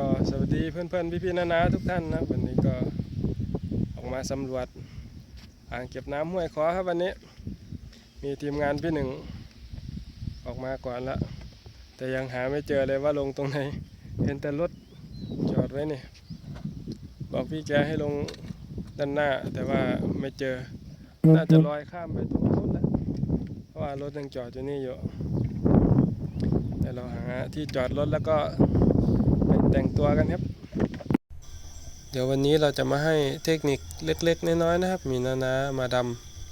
ก็สวัสดีเพื่อนๆพี่ๆน้าๆทุกท่านนะวันนี้ก็ออกมาสำรวจอ่างเก็บน้ำห้วยคอครับวันนี้ มีทีมงานพี่หนึ่งออกมาก่อนละแต่ยังหาไม่เจอเลยว่าลงตรงไหนเห็นแต่รถจอดไว้นี่บอกพี่แกให้ลงด้านหน้า แต่ว่าไม่เจอ น่าจะลอยข้ามไปตรงนู้นแหละเพราะว่ารถยังจอดอยู่นี่อยู่แต่เราหาที่จอดรถแล้วก็ แต่งตัวกันครับ เดี๋ยววันนี้เราจะมาให้เทคนิคเล็กๆน้อยๆนะครับ มีนานามาด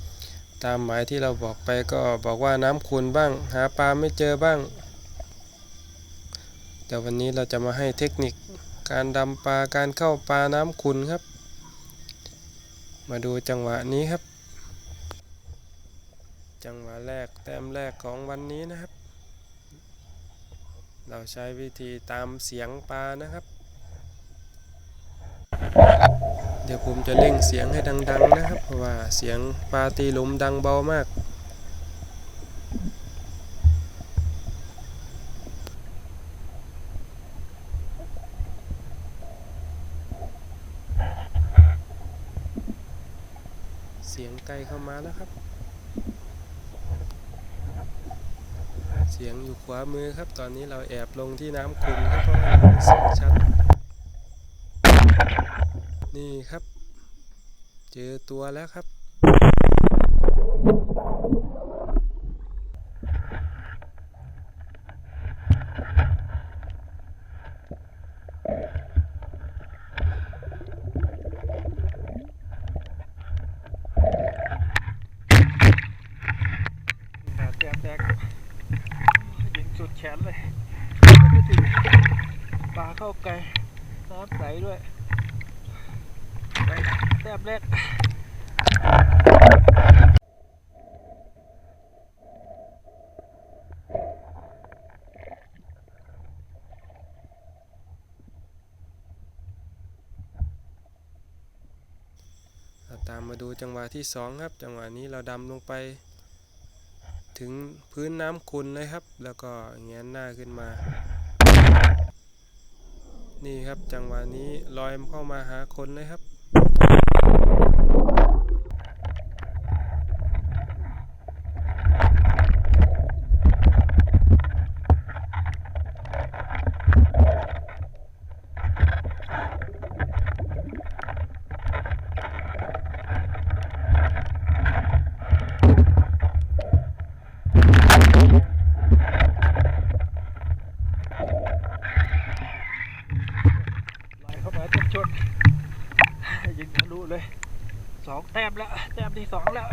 ำตามหมายที่เราบอกไปก็บอกว่าน้ำขุนบ้าง หาปลาไม่เจอบ้าง เดี๋ยววันนี้เราจะมาให้เทคนิคการดำปลาการเข้าปลาน้ำขุนครับ มาดูจังหวะนี้ครับ จังหวะแรกแต้มแรกของวันนี้นะครับ เราใช้วิธีตามเสียงปลานะครับ เดี๋ยวผมจะเร่งเสียงให้ดัง ๆ นะครับ เพราะว่าเสียงปลาตีหลุมดังเบามากเสียงไกลเข้ามาแล้วครับ เสียงอยู่ขวามือครับ ตอนนี้เราแอบลงที่น้ำขุ่นครับเพราะว่ามันเสียงชัด นี่ครับ เจอตัวแล้วครับ ขาแตกแตกยิงสุดแขนเลยไม่ถึงปลาเข้าไกลน้ำใสด้วย ไปแต้มแรกตามมาดูจังหวะที่สองครับ จังหวะนี้เราดำลงไป ถึงพื้นน้ำขุ่นเลยครับ แล้วก็แงนหน้าขึ้นมา นี่ครับจังหวะนี้ลอยเข้ามาหาคนเลยครับ ไหลเข้ามาเต็มชนยิงทะลุ เลยสองแต้มแล้ว แต้มที่สองแล้ว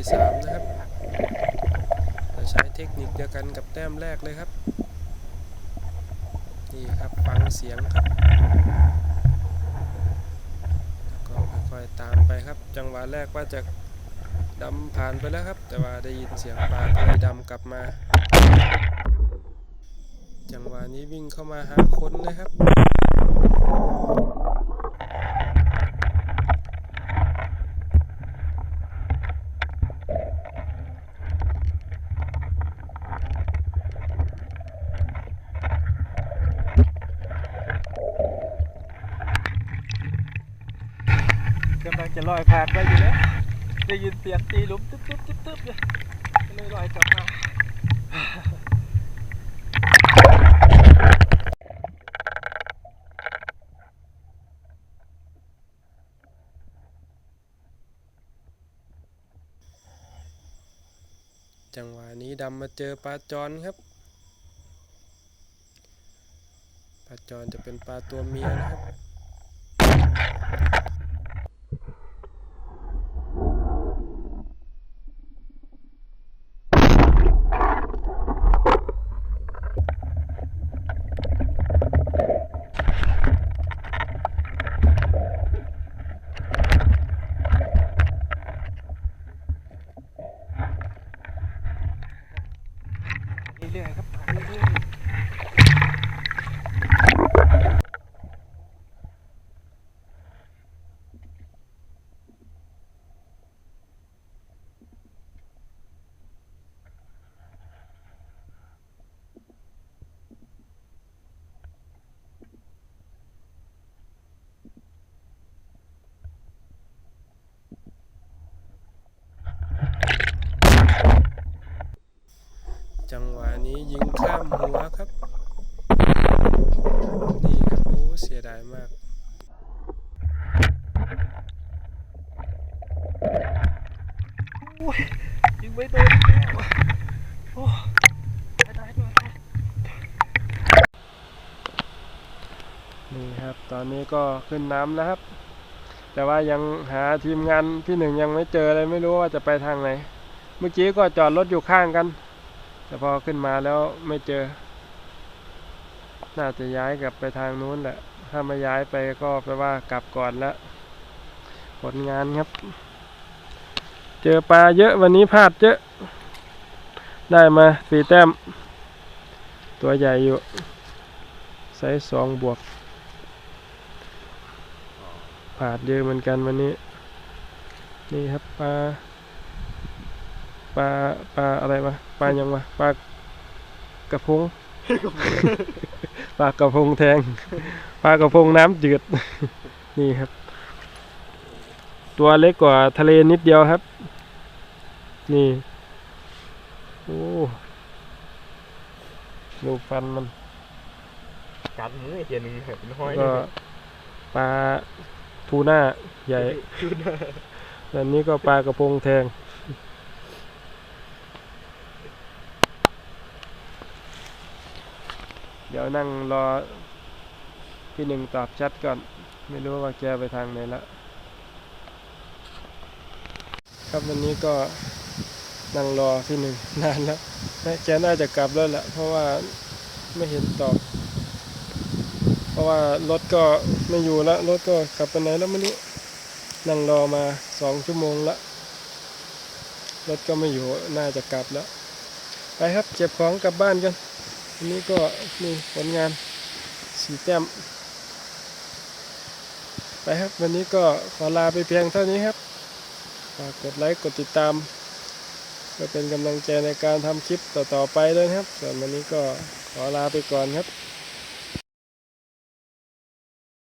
ีสามนะครับจะใช้เทคนิคเดียวกันกับแต้มแรกเลยครับ นี่ครับฟังเสียงครับแล้วก็ค่อยๆตามไปครับ จังหวะแรกว่าจะดำผ่านไปแล้วครับ แต่ว่าได้ยินเสียงปลาก็เลยดำกลับมา จังหวะนี้วิ่งเข้ามาหาคนนะครับ กจะลอยผ่านไปอยู่แล้วได้ยินเสียงตีลุมตึ๊บตึ๊บตึ๊บตึ๊บเลยเลยลอยกลับมาจังหวะนี้ดำมาเจอปลาจอนครับ ปลาจอนจะเป็นปลาตัวเมียนะครับ เรื่อยๆครับเรื่อย จังหวะนี้ยิงข้ามหัวครับ นี่ครับโอ้เสียดายมากอุ้ยยิงไม่โดนแล้วโอ้ได้ได้ได้นี่ครับ ตอนนี้ก็ขึ้นน้ำแล้วครับ แต่ว่ายังหาทีมงานพี่หนึ่งยังไม่เจอเลยไม่รู้ว่าจะไปทางไหน เมื่อกี้ก็จอดรถอยู่ข้างกัน แต่พอขึ้นมาแล้วไม่เจอ น่าจะย้ายกลับไปทางนู้นแหละ ถ้าไม่ย้ายไปก็แปลว่ากลับก่อนล้วผลงานครับ เจอปลาเยอะวันนี้พลาดเยอะ ได้มาสี่แต้ม ตัวใหญ่อยู่ไซส์สองบวกผาดเยอะเหมือนกันวันนี้ นี่ครับปลา ปลาปลาอะไรวะปลายังวะปลากระพงปลากระพงแทงปลากระพงน้ำจืดนี่ครับ ตัวเล็กกว่าทะเลนิดเดียวครับ นี่โอ้ดูฟันมันกัดมือเทียนหนึ่งเป็นห้อยก็ปลาทูน่าใหญ่ชุดแล้วนี้ก็ปลากระพงแทง เดี๋ยวนั่งรอพี่หนึ่งตอบชัดก่อน ไม่รู้ว่าแกไปทางไหนละครับวันนี้ก็นั่งรอพี่หนึ่งนานแล้วแกน่าจะกลับแล้วแหละเพราะว่าไม่เห็นตอบ เพราะว่ารถก็ไม่อยู่แล้วรถก็กลับไปไหนแล้วไม่รู้นั่งรอมาสองชั่วโมงละรถก็ไม่อยู่น่าจะกลับแล้ว ไปครับเก็บของกลับบ้านกัน วันนี้ก็นี่ผลงานสีแต้ม ไปครับวันนี้ก็ขอลาไปเพียงเท่านี้ครับฝากกดไลค์กดติดตามเพื่อเป็นกำลังใจในการทำคลิปต่อๆไปด้วยครับ ส่วนวันนี้ก็ขอลาไปก่อนครับ